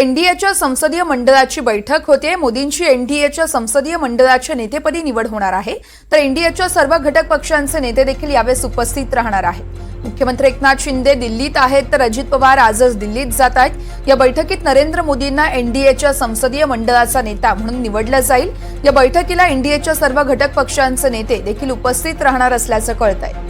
एनडीएच्या संसदीय मंडळाची बैठक होते. मोदींची एनडीएच्या संसदीय मंडळाच्या नेतेपदी निवड होणार आहे. तर एनडीएच्या सर्व घटक पक्षांचे नेते देखील यावेळेस उपस्थित राहणार आहेत. मुख्यमंत्री एकनाथ शिंदे दिल्लीत आहेत तर अजित पवार आजच दिल्लीत जात आहेत. या बैठकीत नरेंद्र मोदींना एनडीएच्या संसदीय मंडळाचा नेता म्हणून निवडलं जाईल. या बैठकीला एनडीएच्या सर्व घटक पक्षांचे नेते देखील उपस्थित राहणार असल्याचं कळत आहे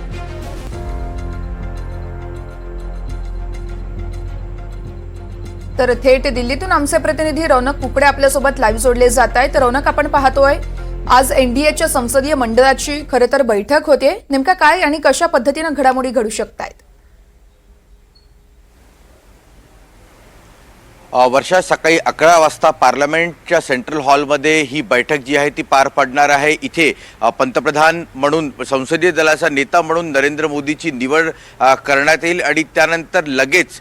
तर थेट दिल्लीतून आमचे प्रतिनिधी रौनक कुकडे आपल्यासोबत लाईव्ह जोडले जात आहेत. तर रौनक आपण पाहतोय आज एनडीएच्या संसदीय मंडळाची खरं तर बैठक होते नेमका काय आणि कशा पद्धतीनं घडामोडी घडू शकतायत? वर्षा सकाळी अकरा वाजता पार्लमेंटच्या सेंट्रल हॉलमध्ये ही बैठक जी आहे ती पार पडणार आहे. इथे पंतप्रधान म्हणून संसदीय दलाचा नेता म्हणून नरेंद्र मोदीची निवड करण्यात येईल आणि त्यानंतर लगेच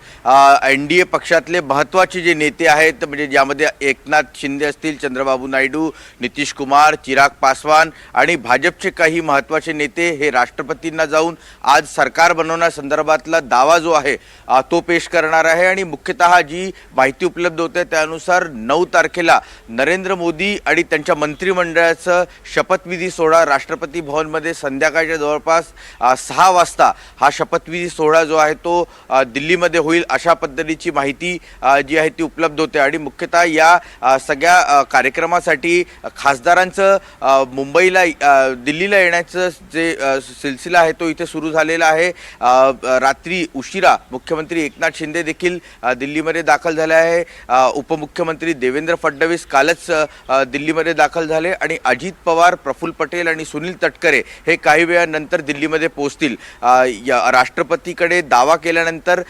एन डी ए पक्षातले महत्त्वाचे जे नेते आहेत म्हणजे ज्यामध्ये एकनाथ शिंदे असतील चंद्रबाबू नायडू नितीश कुमार चिराग पासवान आणि भाजपचे काही महत्त्वाचे नेते हे राष्ट्रपतींना जाऊन आज सरकार बनवण्यासंदर्भातला दावा जो आहे तो पेश करणार आहे. आणि मुख्यतः जी माहिती उपलब्ध होते. त्यानुसार नऊ तारखेला नरेंद्र मोदी आणि त्यांच्या मंत्रिमंडळाचं शपथविधी सोहळा राष्ट्रपती भवनमध्ये संध्याकाळच्या जवळपास सहा वाजता हा शपथविधी सोहळा जो आहे तो दिल्लीमध्ये होईल अशा पद्धतीची माहिती जी आहे ती उपलब्ध होते. आणि मुख्यतः या सगळ्या कार्यक्रमासाठी खासदारांचं मुंबईला दिल्लीला येण्याचं जे सिलसिला आहे तो इथे सुरू झालेला आहे. रात्री उशिरा मुख्यमंत्री एकनाथ शिंदे देखील दिल्लीमध्ये दाखल झाले आहे आहे. उपमुख्यमंत्री देवेंद्र फडणवीस कालच दिल्लीमध्ये दाखल झाले आणि अजित पवार प्रफुल्ल पटेल आणि सुनील तटकरे हे काही वेळानंतर दिल्लीमध्ये पोहोचतील. राष्ट्रपतीकडे दावा केल्यानंतर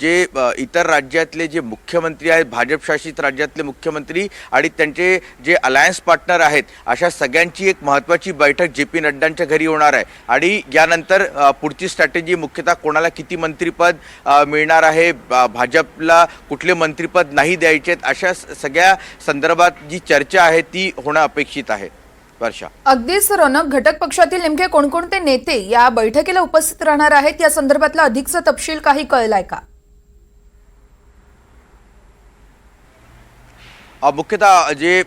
जे इतर राज्यातले जे मुख्यमंत्री आहेत भाजपशासित राज्यातले मुख्यमंत्री आणि त्यांचे जे अलायन्स पार्टनर आहेत अशा सगळ्यांची एक महत्त्वाची बैठक जे पी नड्डांच्या घरी होणार आहे. आणि यानंतर पुढची स्ट्रॅटेजी मुख्यतः कोणाला किती मंत्रिपद मिळणार आहे भाजपला कुठले मंत्रिपद नाही द्यायचे अशा सगळ्या संदर्भात जी चर्चा आहे ती होणं अपेक्षित आहे. वर्षा. अगदीच रौनक घटक पक्षातील नेमके कोणकोणते नेते या बैठकीला उपस्थित राहणार आहेत या संदर्भातला अधिकचा तपशील काही कळलाय का? मुख्यतः जे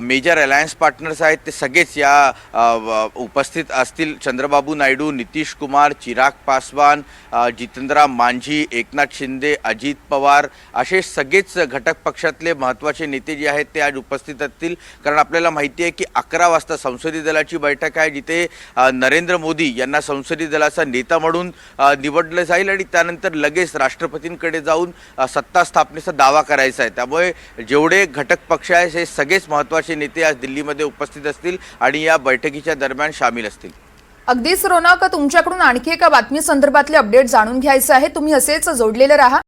मेजर अलायन्स पार्टनर्स आहेत ते सगळेच या उपस्थित असतील. चंद्रबाबू नायडू नितीश कुमार चिराग पासवान जितेंद्रा मांझी एकनाथ शिंदे अजित पवार असे सगळेच घटक पक्षातले महत्त्वाचे नेते जे आहेत ते आज उपस्थित असतील. कारण आपल्याला माहिती आहे की अकरा वाजता संसदीय दलाची बैठक आहे जिथे नरेंद्र मोदी यांना संसदीय दलाचा नेता म्हणून निवडलं जाईल आणि त्यानंतर लगेच राष्ट्रपतींकडे जाऊन सत्ता स्थापनेचा दावा करायचा आहे. त्यामुळे जेवढे घटक पक्ष आहेत हे सगळेच महत्त्वाचे नेते आज दिल्लीमध्ये उपस्थित असतील आणि या बैठकीच्या दरम्यान सामील असतील. अगदीच रोनक तुमच्याकडून आणखी एका बातमी संदर्भातले अपडेट जाणून घ्यायचं आहे. तुम्ही असेच जोडलेले राहा.